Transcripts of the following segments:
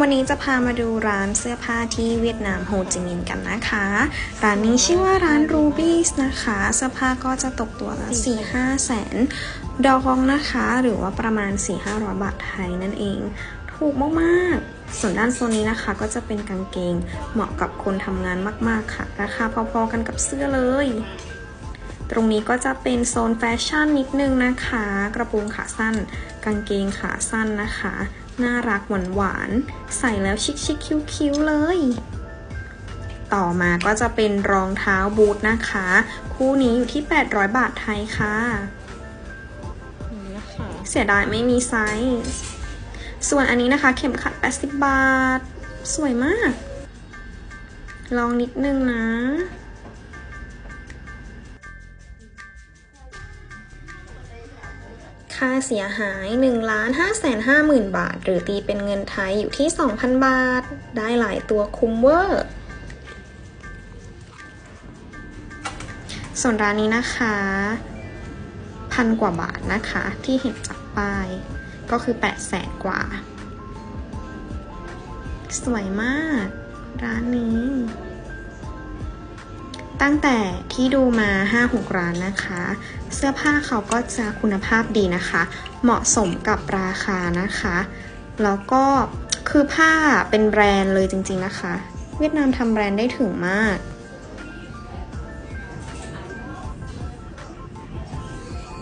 วันนี้จะพามาดูร้านเสื้อผ้าที่เวียดนามโฮจิมินห์กันนะคะ ร้านนี้ชื่อว่าร้าน Rubies นะคะ เสื้อผ้าก็จะตกตัวละ4-5แสนดองนะคะ หรือว่าประมาณ 4-500 บาทไทยนั่นเอง ถูกมากๆ ส่วนด้านโซนนี้นะคะก็จะเป็นกางเกงเหมาะกับคนทำงานมากๆค่ะ ราคาพอๆกันกับเสื้อเลยตรงนี้ก็จะเป็นโซนแฟชั่นนิดนึงนะคะ กระโปรงขาสั้น กางเกงขาสั้นนะคะ น่ารักหวานหวานๆใส่แล้วชิคชิคคิ้วคิ้วๆเลย ต่อมาก็จะเป็นรองเท้าบูทนะคะ คู่นี้อยู่ที่ 800 บาทไทยค่ะนี่นะคะเสียดายไม่มีไซส์ส่วนอันนี้นะคะเข็มขัด 80 บาท สวยมาก ลองนิดนึงนะ ค่าเสียหาย1ล้าน5 5 0 0 0 0 บาท หรือตีเป็นเงินไทยอยู่ที่ 2,000 บาท ได้หลายตัวคุ้มเวอร์ส่วนร้านนี้นะคะ พันกว่าบาทนะคะที่เห็นจากป้าย ก็คือ8แสนกว่า สวยมาก ร้านนี้ ตั้งแต่ที่ดูมา 5-6 ร้านนะคะ เสื้อผ้าเขาก็จะคุณภาพดีนะคะ เหมาะสมกับราคานะคะ แล้วก็คือผ้าเป็นแบรนด์เลยจริงๆนะคะ เวียดนามทำแบรนด์ได้ถึงมาก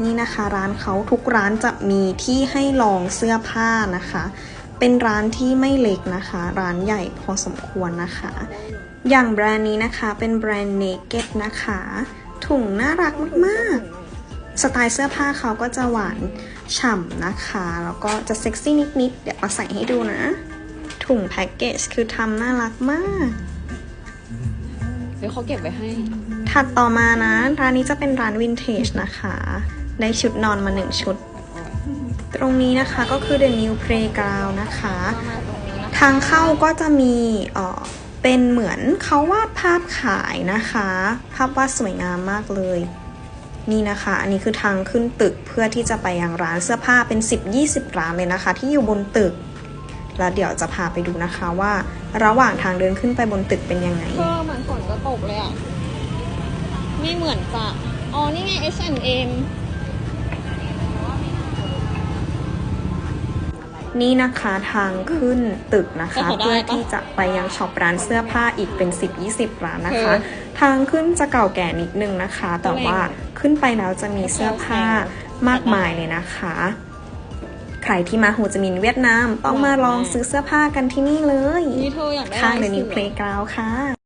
นี่นะคะร้านเขาทุกร้านจะมีที่ให้ลองเสื้อผ้านะคะ เป็นร้านที่ไม่เล็กนะคะ ร้านใหญ่พอสมควรนะคะ อย่างแบรนด์นี้นะคะเป็นแบรนด์ Naked นะคะ ถุงน่ารักมากๆ สไตล์เสื้อผ้าเขาก็จะหวานฉ่ำนะคะ แล้วก็จะเซ็กซี่นิดๆ เดี๋ยวมาใส่ให้ดูนะ ถุงแพ็กเกจคือทำน่ารักมากเดี๋ยวเขาเก็บไว้ให้ ถัดต่อมานะ ร้านนี้จะเป็นร้านวินเทจนะคะ ได้ชุดนอนมาหนึ่งชุด ตรงนี้นะคะก็คือ The New Playground นะคะ ทางเข้าก็จะมีเอ่อเป็นเหมือนเขาวาดภาพขายนะคะ ภาพวาดสวยงามมากเลย นี่นะคะ อันนี้คือทางขึ้นตึกเพื่อที่จะไปยังร้านเสื้อผ้าเป็น 10-20 ร้านเลยนะคะ ที่อยู่บนตึก แล้วเดี๋ยวจะพาไปดูนะคะว่าระหว่างทางเดินขึ้นไปบนตึกเป็นยังไงเธอเหมือนฝนจะตกเลยอะ ไม่เหมือนจะอ๋อ นี่ไง H&M นี่นะคะทางขึ้นตึกนะคะเออได้เพื่อปะที่จะไปยังช็อปร้านเสื้อผ้าอีกเป็น 10-20 ร้านนะคะเออทางขึ้นจะเก่าแก่นิดนึงนะคะ แต่ว่าขึ้นไปแล้วจะมีเสื้อผ้ามากมายเลยนะคะ ใครที่มาโฮจิมินห์เวียดนาม ต้องมาลองซื้อเสื้อผ้ากันที่นี่เลยนี่เธออยากได้ข้างลายเดนิวสือเพลย์กราวค่ะ